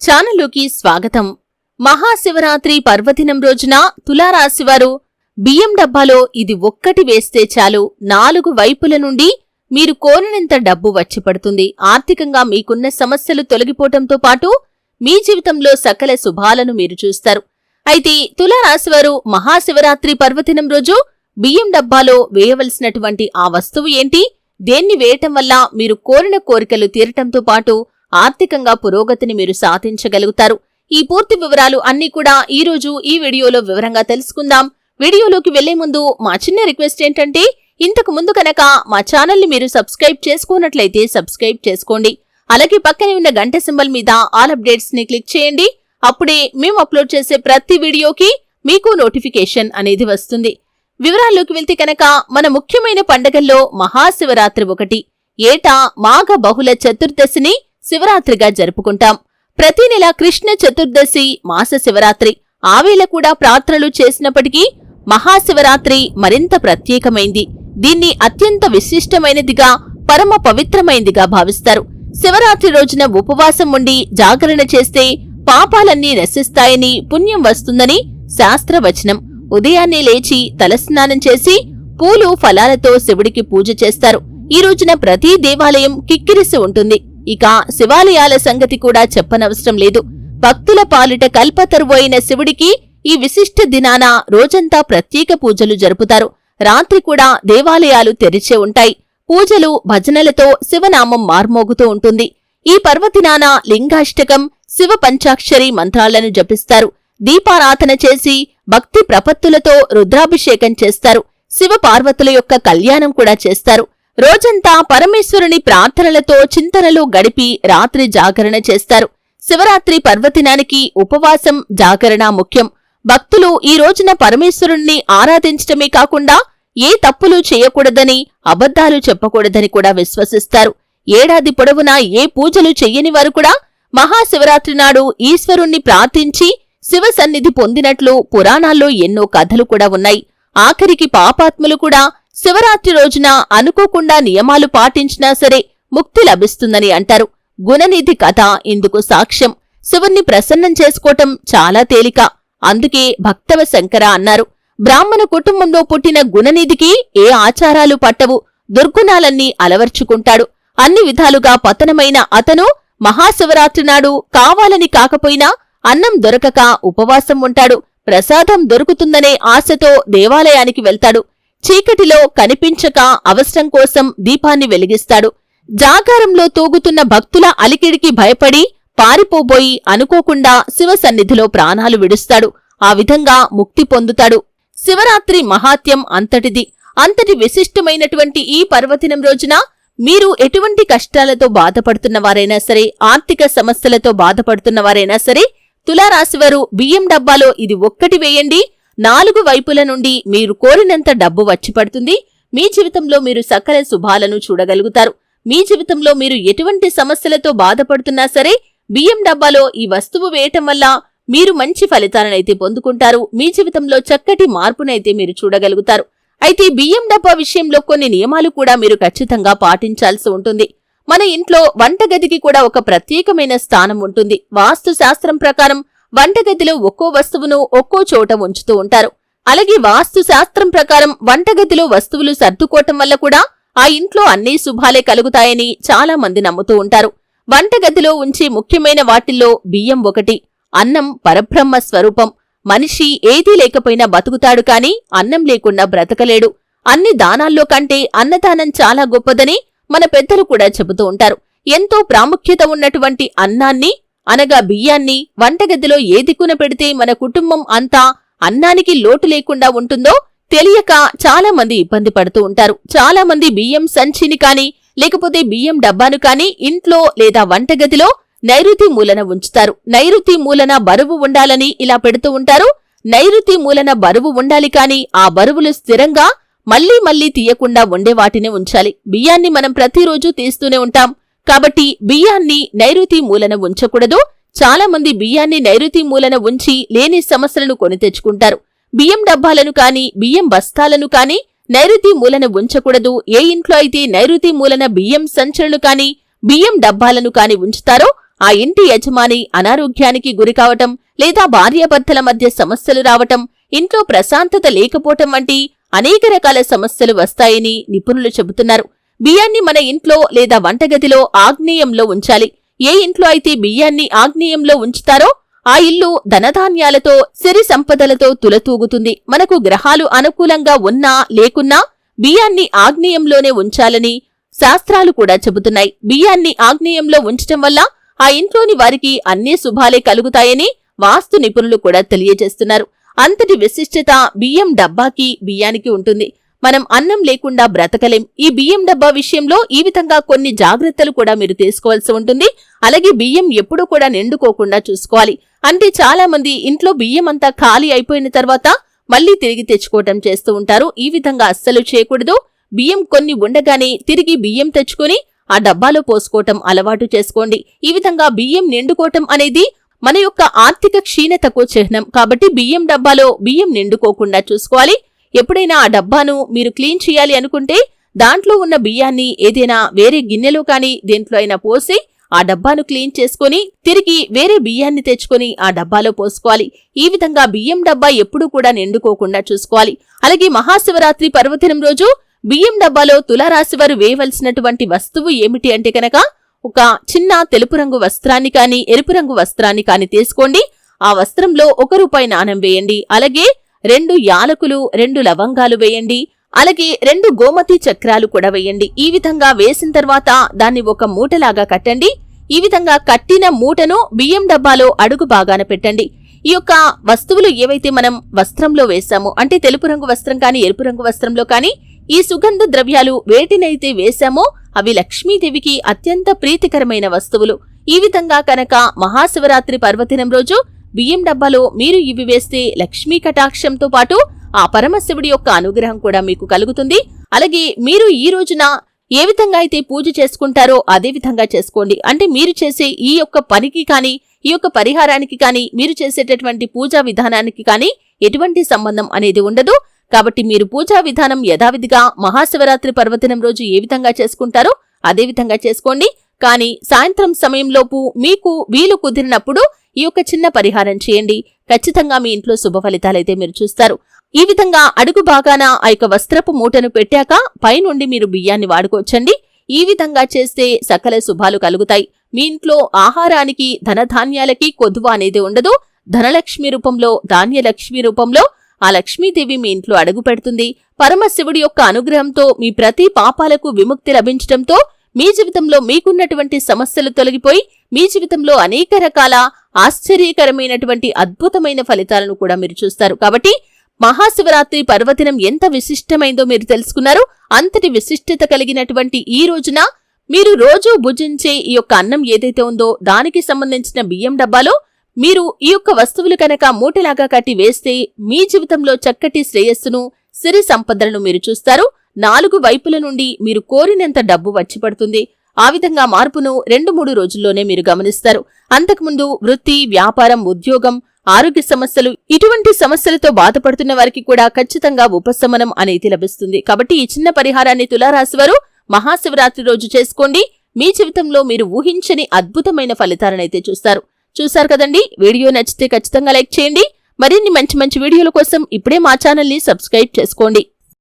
ఛానల్లోకి స్వాగతం. మహాశివరాత్రి పర్వదినం రోజున తులారాశివారు బియ్యం డబ్బాలో ఇది ఒక్కటి వేస్తే చాలు. నాలుగు వైపుల నుండి మీరు కోరినంత డబ్బు వచ్చి పడుతుంది. ఆర్థికంగా మీకున్న సమస్యలు తొలగిపోవటంతో పాటు మీ జీవితంలో సకల శుభాలను మీరు చూస్తారు. అయితే తులారాశివారు మహాశివరాత్రి పర్వదినం రోజు బియ్యం డబ్బాలో వేయవలసినటువంటి ఆ వస్తువు ఏంటి? దేన్ని వేయటం వల్ల మీరు కోరిన కోరికలు తీరటంతో పాటు ఆర్థికంగా పురోగతిని మీరు సాధించగలుగుతారు. ఈ పూర్తి వివరాలు అన్నీ కూడా ఈ రోజు ఈ వీడియోలో వివరంగా తెలుసుకుందాం. వీడియోలోకి వెళ్ళే ముందు మా చిన్న రిక్వెస్ట్ ఏంటంటే ఇంతకు ముందు కనుక మా ఛానల్ని మీరు సబ్స్క్రైబ్ చేసుకున్నట్లయితే సబ్స్క్రైబ్ చేసుకోండి. అలాగే పక్కనే ఉన్న గంట సింబల్ మీద ఆల్ అప్డేట్స్ని క్లిక్ చేయండి. అప్పుడే మేము అప్లోడ్ చేసే ప్రతి వీడియోకి మీకు నోటిఫికేషన్ అనేది వస్తుంది. వివరాల్లోకి వెళ్తే కనుక మన ముఖ్యమైన పండగల్లో మహాశివరాత్రి ఒకటి. ఏటా మాఘ బహుళ చతుర్దశిని శివరాత్రిగా జరుపుకుంటాం. ప్రతి నెల కృష్ణ చతుర్దశి మాస శివరాత్రి. ఆవేళ కూడా ప్రార్థనలు చేసినప్పటికీ మహాశివరాత్రి మరింత ప్రత్యేకమైంది. దీన్ని అత్యంత విశిష్టమైనదిగా పరమ పవిత్రమైందిగా భావిస్తారు. శివరాత్రి రోజున ఉపవాసం ఉండి జాగరణ చేస్తే పాపాలన్నీ నశిస్తాయని పుణ్యం వస్తుందని శాస్త్రవచనం. ఉదయాన్నే లేచి తలస్నానం చేసి పూలు ఫలాలతో శివుడికి పూజ చేస్తారు. ఈ రోజున ప్రతి దేవాలయం కిక్కిరిసి ఉంటుంది. ఇక శివాలయాల సంగతి కూడా చెప్పనవసరం లేదు. భక్తుల పాలిట కల్పతరువు అయిన శివుడికి ఈ విశిష్ట దినాన రోజంతా ప్రత్యేక పూజలు జరుపుతారు. రాత్రి కూడా దేవాలయాలు తెరిచే ఉంటాయి. పూజలు భజనలతో శివనామం మార్మోగుతూ ఉంటుంది. ఈ పర్వదినాన లింగాష్టకం శివ పంచాక్షరి మంత్రాలను జపిస్తారు. దీపారాధన చేసి భక్తి ప్రపత్తులతో రుద్రాభిషేకం చేస్తారు. శివ పార్వతుల యొక్క కళ్యాణం కూడా చేస్తారు. రోజంతా పరమేశ్వరుని ప్రార్థనలతో చింతనలో గడిపి రాత్రి జాగరణ చేస్తారు. శివరాత్రి పర్వదినానికి ఉపవాసం జాగరణ ముఖ్యం. భక్తులు ఈ రోజున పరమేశ్వరుణ్ణి ఆరాధించటమే కాకుండా ఏ తప్పులు చేయకూడదని అబద్ధాలు చెప్పకూడదని కూడా విశ్వసిస్తారు. ఏడాది పొడవునా ఏ పూజలు చెయ్యని వారు కూడా మహాశివరాత్రి నాడు ఈశ్వరుణ్ణి ప్రార్థించి శివ సన్నిధి పొందినట్లు పురాణాల్లో ఎన్నో కథలు కూడా ఉన్నాయి. ఆఖరికి పాపాత్ములు కూడా శివరాత్రి రోజున అనుకోకుండా నియమాలు పాటించినా సరే ముక్తి లభిస్తుందని అంటారు. గుణనిధి కథ ఇందుకు సాక్ష్యం. శివుణ్ణి ప్రసన్నం చేసుకోవటం చాలా తేలిక. అందుకే భక్తవ శంకర అన్నారు. బ్రాహ్మణ కుటుంబంలో పుట్టిన గుణనిధికి ఏ ఆచారాలు పట్టవు. దుర్గుణాలన్నీ అలవర్చుకుంటాడు. అన్ని విధాలుగా పతనమైన అతను మహాశివరాత్రి నాడు కావాలని కాకపోయినా అన్నం దొరకక ఉపవాసం ఉంటాడు. ప్రసాదం దొరుకుతుందనే ఆశతో దేవాలయానికి వెళ్తాడు. చీకటిలో కనిపించక అవసరం కోసం దీపాన్ని వెలిగిస్తాడు. జాగారంలో తూగుతున్న భక్తుల అలికిడికి భయపడి పారిపోబోయి అనుకోకుండా శివ సన్నిధిలో ప్రాణాలు విడుస్తాడు. ఆ విధంగా ముక్తి పొందుతాడు. శివరాత్రి మహాత్యం అంతటిది. అంతటి విశిష్టమైనటువంటి ఈ పర్వదినం రోజున మీరు ఎటువంటి కష్టాలతో బాధపడుతున్నవారైనా సరే ఆర్థిక సమస్యలతో బాధపడుతున్నవారైనా సరే తులారాశివారు బియ్యం డబ్బాలో ఇది ఒక్కటి వేయండి. నాలుగు వైపుల నుండి మీరు కోరినంత డబ్బు వచ్చి పడుతుంది. మీ జీవితంలో మీరు సకల శుభాలను చూడగలుగుతారు. మీ జీవితంలో మీరు ఎటువంటి సమస్యలతో బాధపడుతున్నా సరే బియ్యం డబ్బాలో ఈ వస్తువు వేయటం వల్ల మీరు మంచి ఫలితాలనైతే పొందుకుంటారు. మీ జీవితంలో చక్కటి మార్పునైతే మీరు చూడగలుగుతారు. అయితే బియ్యం డబ్బా విషయంలో కొన్ని నియమాలు కూడా మీరు ఖచ్చితంగా పాటించాల్సి ఉంటుంది. మన ఇంట్లో వంటగదికి కూడా ఒక ప్రత్యేకమైన స్థానం ఉంటుంది. వాస్తు శాస్త్రం ప్రకారం వంటగదిలో ఒక్కో వస్తువును ఒక్కో చోట ఉంచుతూ ఉంటారు. అలాగే వాస్తు శాస్త్రం ప్రకారం వంటగదిలో వస్తువులు సర్దుకోవటం వల్ల కూడా ఆ ఇంట్లో అన్ని శుభాలే కలుగుతాయని చాలా మంది నమ్ముతూ ఉంటారు. వంటగదిలో ఉంచే ముఖ్యమైన వాటిల్లో బియ్యం ఒకటి అన్నం పరబ్రహ్మ స్వరూపం. మనిషి ఏదీ లేకపోయినా బతుకుతాడు కాని అన్నం లేకుండా బ్రతకలేడు. అన్ని దానాల్లో కంటే అన్నదానం చాలా గొప్పదని మన పెద్దలు కూడా చెబుతూ ఉంటారు. ఎంతో ప్రాముఖ్యత ఉన్నటువంటి అన్నాన్ని అనగా బియ్యాన్ని వంటగదిలో ఏ దిక్కున పెడితే మన కుటుంబం అంతా అన్నానికి లోటు లేకుండా ఉంటుందో తెలియక చాలా మంది ఇబ్బంది పడుతూ ఉంటారు. చాలా మంది బియ్యం సంచిని కాని లేకపోతే బియ్యం డబ్బాను కాని ఇంట్లో లేదా వంటగదిలో నైరుతి మూలన ఉంచుతారు. నైరుతి మూలన బరువు ఉండాలని ఇలా పెడుతూ ఉంటారు. నైరుతి మూలన బరువు ఉండాలి కాని ఆ బరువులు స్థిరంగా మళ్ళీ మళ్ళీ తీయకుండా ఉండే వాటిని ఉంచాలి. బియ్యాన్ని మనం ప్రతిరోజు తీస్తూనే ఉంటాం. కాబట్టి బియ్యాన్ని నైరుతి మూలన ఉంచకూడదు. చాలా మంది బియ్యాన్ని నైరుతి మూలన ఉంచి లేని సమస్యలను కొని తెచ్చుకుంటారు. బియ్యం డబ్బాలను కాని బియ్యం బస్తాలను కాని నైరుతి మూలన ఉంచకూడదు. ఏ ఇంట్లో అయితే నైరుతి మూలన బియ్యం సంచులను కాని బియ్యం డబ్బాలను కాని ఉంచుతారో ఆ ఇంటి యజమాని అనారోగ్యానికి గురికావటం లేదా భార్యాభర్తల మధ్య సమస్యలు రావటం ఇంట్లో ప్రశాంతత లేకపోవటం వంటి అనేక రకాల సమస్యలు వస్తాయని నిపుణులు చెబుతున్నారు. బియ్యాన్ని మన ఇంట్లో లేదా వంటగదిలో ఆగ్నేయంలో ఉంచాలి. ఏ ఇంట్లో అయితే బియ్యాన్ని ఆగ్నేయంలో ఉంచుతారో ఆ ఇల్లు ధనధాన్యాలతో సిరి సంపదలతో తులతూగుతుంది. మనకు గ్రహాలు అనుకూలంగా ఉన్నా లేకున్నా బియ్యాన్ని ఆగ్నేయంలోనే ఉంచాలని శాస్త్రాలు కూడా చెబుతున్నాయి. బియ్యాన్ని ఆగ్నేయంలో ఉంచటం వల్ల ఆ ఇంట్లోని వారికి అన్ని శుభాలే కలుగుతాయని వాస్తు నిపుణులు కూడా తెలియజేస్తున్నారు. అంతటి విశిష్టత బియ్యం డబ్బాకి బియ్యానికి ఉంటుంది. మనం అన్నం లేకుండా బ్రతకలేం. ఈ బియ్యం డబ్బా విషయంలో ఈ విధంగా కొన్ని జాగ్రత్తలు కూడా మీరు తీసుకోవాల్సి ఉంటుంది. అలాగే బియ్యం ఎప్పుడూ కూడా నిండుకోకుండా చూసుకోవాలి. అంటే చాలా మంది ఇంట్లో బియ్యం అంతా ఖాళీ అయిపోయిన తర్వాత మళ్ళీ తిరిగి తెచ్చుకోవటం చేస్తూ ఉంటారు. ఈ విధంగా అస్సలు చేయకూడదు. బియ్యం కొన్ని ఉండగానే తిరిగి బియ్యం తెచ్చుకొని ఆ డబ్బాలో పోసుకోవటం అలవాటు చేసుకోండి. ఈ విధంగా బియ్యం నిండుకోవటం అనేది మన యొక్క ఆర్థిక క్షీణతకు చిహ్నం. కాబట్టి బియ్యం డబ్బాలో బియ్యం నిండుకోకుండా చూసుకోవాలి. ఎప్పుడైనా ఆ డబ్బాను మీరు క్లీన్ చేయాలి అనుకుంటే దాంట్లో ఉన్న బియ్యాన్ని ఏదైనా వేరే గిన్నెలో కానీ దేంట్లో అయినా పోసి ఆ డబ్బాను క్లీన్ చేసుకుని తిరిగి వేరే బియ్యాన్ని తెచ్చుకొని ఆ డబ్బాలో పోసుకోవాలి. ఈ విధంగా బియ్యం డబ్బా ఎప్పుడూ కూడా నిండుకోకుండా చూసుకోవాలి. అలాగే మహాశివరాత్రి పర్వదినం రోజు బియ్యం డబ్బాలో తులారాశి వారు వేయవలసినటువంటి వస్తువు ఏమిటి అంటే కనుక ఒక చిన్న తెలుపు రంగు వస్త్రాన్ని కానీ ఎరుపు రంగు వస్త్రాన్ని కానీ తీసుకోండి. ఆ వస్త్రంలో ఒక రూపాయి నాణం వేయండి. అలాగే రెండు యాలకులు రెండు లవంగాలు వేయండి. అలాగే రెండు గోమతి చక్రాలు కూడా వేయండి. ఈ విధంగా వేసిన తర్వాత దాన్ని ఒక మూటలాగా కట్టండి. ఈ విధంగా కట్టిన మూటను బియ్యం డబ్బాలో అడుగు బాగాన పెట్టండి. ఈ యొక్క వస్తువులు ఏవైతే మనం వస్త్రంలో వేశామో అంటే తెలుపు రంగు వస్త్రం కానీ ఎరుపు రంగు వస్త్రంలో కానీ ఈ సుగంధ ద్రవ్యాలు వేటినైతే వేశామో అవి లక్ష్మీదేవికి అత్యంత ప్రీతికరమైన వస్తువులు. ఈ విధంగా కనుక మహాశివరాత్రి పర్వదినం రోజు బియ్యం డబ్బాలో మీరు ఇవి వేస్తే లక్ష్మీ కటాక్షంతో పాటు ఆ పరమశివుడి యొక్క అనుగ్రహం కూడా మీకు కలుగుతుంది. అలాగే మీరు ఈ రోజున ఏ విధంగా అయితే పూజ చేసుకుంటారో అదే విధంగా చేసుకోండి. అంటే మీరు చేసే ఈ యొక్క పనికి కానీ ఈ యొక్క పరిహారానికి కానీ మీరు చేసేటటువంటి పూజా విధానానికి కానీ ఎటువంటి సంబంధం అనేది ఉండదు. కాబట్టి మీరు పూజా విధానం యథావిధిగా మహాశివరాత్రి పర్వదినం రోజు ఏ విధంగా చేసుకుంటారో అదే విధంగా చేసుకోండి. కానీ సాయంత్రం సమయంలోపు మీకు వీలు కుదిరినప్పుడు ఈ యొక్క చిన్న పరిహారం చేయండి. ఖచ్చితంగా మీ ఇంట్లో శుభ ఫలితాలైతే మీరు చూస్తారు. ఈ విధంగా అడుగు బాగాన ఆ యొక్క వస్త్రపు మూటను పెట్టాక పైనుండి మీరు బియ్యాన్ని వాడుకోవచ్చండి. ఈ విధంగా చేస్తే సకల శుభాలు కలుగుతాయి. మీ ఇంట్లో ఆహారానికి ధనధాన్యాలకి కొద్దువ అనేది ఉండదు. ధనలక్ష్మి రూపంలో ధాన్యలక్ష్మి రూపంలో ఆ లక్ష్మీదేవి మీ ఇంట్లో అడుగు పెడుతుంది. పరమశివుడి యొక్క అనుగ్రహంతో మీ ప్రతి పాపాలకు విముక్తి లభించడంతో మీ జీవితంలో మీకున్నటువంటి సమస్యలు తొలగిపోయి మీ జీవితంలో అనేక రకాల ఆశ్చర్యకరమైనటువంటి అద్భుతమైన ఫలితాలను కూడా మీరు చూస్తారు. కాబట్టి మహాశివరాత్రి పర్వదినం ఎంత విశిష్టమైందో మీరు తెలుసుకున్నారు. అంతటి విశిష్టత కలిగినటువంటి ఈ రోజున మీరు రోజూ భుజించే ఈ యొక్క అన్నం ఏదైతే ఉందో దానికి సంబంధించిన బియ్యం డబ్బాలో మీరు ఈ యొక్క వస్తువులు కనుక మూటలాగా కట్టి వేస్తే మీ జీవితంలో చక్కటి శ్రేయస్సును సిరి సంపదలను మీరు చూస్తారు. నాలుగు వైపుల నుండి మీరు కోరినంత డబ్బు వచ్చిపడుతుంది. ఆ విధంగా మార్పును రెండు మూడు రోజుల్లోనే మీరు గమనిస్తారు. అంతకుముందు వృత్తి వ్యాపారం ఉద్యోగం ఆరోగ్య సమస్యలు ఇటువంటి సమస్యలతో బాధపడుతున్న వారికి కూడా ఖచ్చితంగా ఉపశమనం అనేది లభిస్తుంది. కాబట్టి ఈ చిన్న పరిహారాన్ని తులారాశివారు మహాశివరాత్రి రోజు చేసుకోండి. మీ జీవితంలో మీరు ఊహించని అద్భుతమైన ఫలితాలనైతే చూస్తారు. చూశారు కదండి? వీడియో నచ్చితే ఖచ్చితంగా లైక్ చేయండి. మరిన్ని మంచి మంచి వీడియోల కోసం ఇప్పుడే మా ఛానల్ని సబ్స్క్రైబ్ చేసుకోండి.